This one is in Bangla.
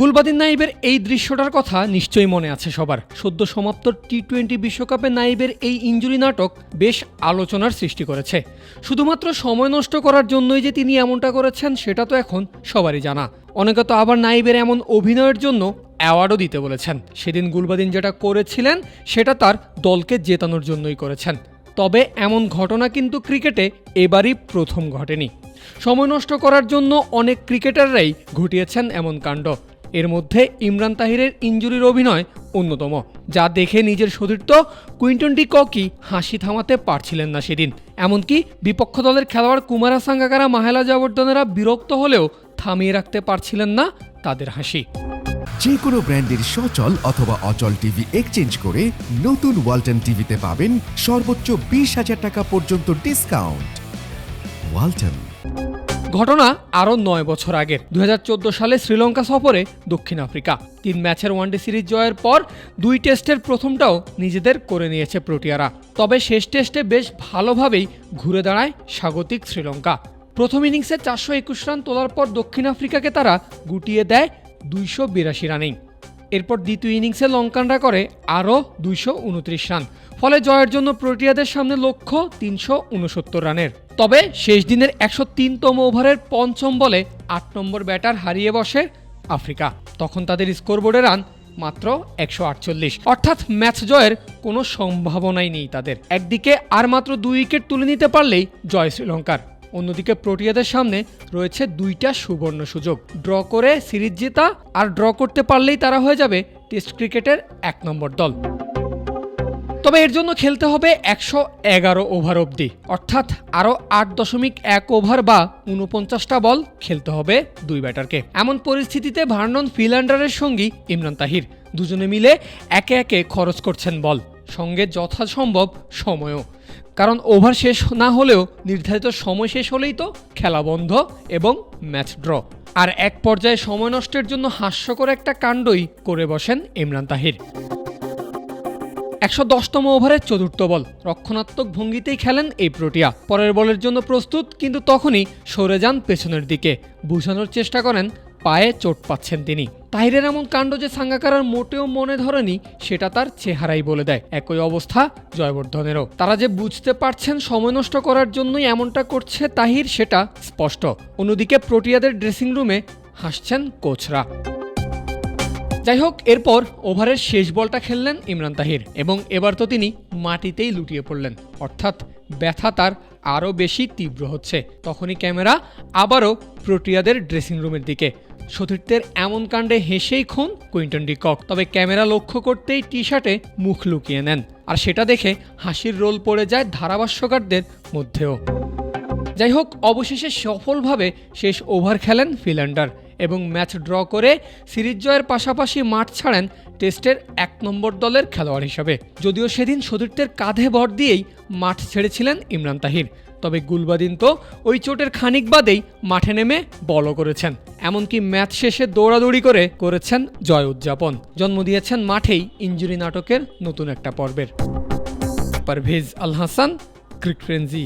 গুলবাদিন নাইবের এই দৃশ্যটার কথা নিশ্চয়ই মনে আছে সবার। সদ্য সমাপ্ত টি টোয়েন্টি বিশ্বকাপে নাইবের এই ইঞ্জুরি নাটক বেশ আলোচনার সৃষ্টি করেছে। শুধুমাত্র সময় নষ্ট করার জন্যই যে তিনি এমনটা করেছেন, সেটা তো এখন সবারই জানা। অনেকে তো আবার নাইবের এমন অভিনয়ের জন্য অ্যাওয়ার্ডও দিতে বলেছেন। সেদিন গুলবাদিন যেটা করেছিলেন, সেটা তার দলকে জেতানোর জন্যই করেছেন। তবে এমন ঘটনা কিন্তু ক্রিকেটে এবারই প্রথম ঘটেনি। সময় নষ্ট করার জন্য অনেক ক্রিকেটাররাই ঘটিয়েছেন এমন কাণ্ড। এর মধ্যে ইমরান তাহিরের ইঞ্জুরির অভিনয় অন্যতম, যা দেখে নিজের সতীর্থ কুইন্টন ডি ককি হাসি থামাতে পারছিলেন না সেদিন। এমনকি বিপক্ষ দলের খেলোয়াড় কুমারা সাঙ্গাকারা মাহেলা জাবর্দনেরা বিরক্ত হলেও থামিয়ে রাখতে পারছিলেন না তাদের হাসি। যে কোনো ব্র্যান্ডের সচল অথবা অচল টিভি এক্সচেঞ্জ করে নতুন ওয়ালটন টিভিতে পাবেন সর্বোচ্চ বিশ হাজার টাকা পর্যন্ত ডিসকাউন্ট। ওয়ালটন। ঘটনা আরও নয় বছর আগের। দু সালে শ্রীলঙ্কা সফরে দক্ষিণ আফ্রিকা। তিন ম্যাচের ওয়ানডে সিরিজ জয়ের পর দুই টেস্টের প্রথমটাও নিজেদের করে নিয়েছে প্রোটিয়ারা। তবে শেষ টেস্টে বেশ ভালোভাবেই ঘুরে দাঁড়ায় স্বাগতিক শ্রীলঙ্কা। প্রথম ইনিংসে চারশো একুশ রান তোলার পর দক্ষিণ আফ্রিকাকে তারা গুটিয়ে দেয় দুইশো বিরাশি রানেই। এরপর দ্বিতীয় ইনিংসে লঙ্কানরা করে আরও দুইশো উনত্রিশ রান। ফলে জয়ের জন্য প্রোটিয়াদের সামনে লক্ষ্য তিনশো উনসত্তর রানের। তবে শেষ দিনের একশো তিনতম ওভারের পঞ্চম বলে আট নম্বর ব্যাটার হারিয়ে বসে আফ্রিকা। তখন তাদের স্কোরবোর্ডে রান মাত্র একশো আটচল্লিশ। অর্থাৎ ম্যাচ জয়ের কোনো সম্ভাবনাই নেই তাদের। একদিকে আর মাত্র দুই উইকেট তুলে নিতে পারলেই জয় শ্রীলঙ্কার। অন্যদিকে প্রোটিয়াদের সামনে রয়েছে দুইটা সুবর্ণ সুযোগ। ড্র করে সিরিজ জেতা আর ড্র করতে পারলেই তারা হয়ে যাবে টেস্ট ক্রিকেটের এক নম্বর দল। তবে এর জন্য খেলতে হবে একশো এগারো ওভার অবধি। অর্থাৎ আরও আট দশমিক এক ওভার বা উনপঞ্চাশটা বল খেলতে হবে দুই ব্যাটারকে। এমন পরিস্থিতিতে ভার্নন ফিল্যান্ডারের সঙ্গী ইমরান তাহির। দুজনে মিলে একে একে খরচ করছেন বল। সঙ্গে যথাসম্ভব সময়ও। কারণ ওভার শেষ না হলেও নির্ধারিত সময় শেষ হলেই তো খেলা বন্ধ এবং ম্যাচ ড্র। আর এক পর্যায়ে সময় নষ্টের জন্য হাস্যকর একটা কাণ্ডই করে বসেন ইমরান তাহির। একশো দশতম ওভারের চতুর্থ বল, রক্ষণাত্মক ভঙ্গিতেই খেলেন এই প্রোটিয়া। পরের বলের জন্য প্রস্তুত, কিন্তু তখনই সরে যান পেছনের দিকে। বুঝানোর চেষ্টা করেন পায়ে চোট পাচ্ছেন তিনি। তাহিরের এমন কাণ্ড যে সাঙ্গাকারার মোটেও মনে ধরেনি, সেটা তার চেহারাই বলে দেয়। একই অবস্থা জয়বর্ধনেরও। তারা যে বুঝতে পারছেন সময় নষ্ট করার জন্যই এমনটা করছে তাহির, সেটা স্পষ্ট। অন্যদিকে প্রোটিয়াদের ড্রেসিং রুমে হাসছেন কোচরা। যাই হোক, এরপর ওভারের শেষ বলটা খেললেন ইমরান তাহির এবং এবার তো তিনি মাটিতেই লুটিয়ে পড়লেন। অর্থাৎ ব্যথা তার আরও বেশি তীব্র হচ্ছে। তখনই ক্যামেরা আবারও প্রোটিয়াদের ড্রেসিং রুমের দিকে। সতীর্থের এমন কাণ্ডে হেসেই খুন কুইন্টন ডিকক তবে ক্যামেরা লক্ষ্য করতেই টি শার্টে মুখ লুকিয়ে নেন। আর সেটা দেখে হাসির রোল পড়ে যায় ধারাভাষ্যকারদের মধ্যেও। যাই হোক, অবশেষে সফলভাবে শেষ ওভার খেলেন ফিল্যান্ডার এবং ম্যাচ ড্র করে সিরিজ জয়ের পাশাপাশি মাঠ ছাড়েন টেস্টের এক নম্বর দলের খেলোয়াড় হিসাবে। যদিও সেদিন সতীর্থের কাঁধে ভর দিয়েই মাঠ ছেড়েছিলেন ইমরান তাহির। তবে গুলবাদিন তো ওই চোটের খানিক বাদেই মাঠে নেমে বলও করেছেন। এমনকি ম্যাচ শেষে দৌড়াদৌড়ি করে করেছেন জয় উদযাপন। জন্ম দিয়েছেন মাঠেই ইঞ্জুরি নাটকের নতুন একটা পর্বের। Parvez Al Hasan, crick frenzy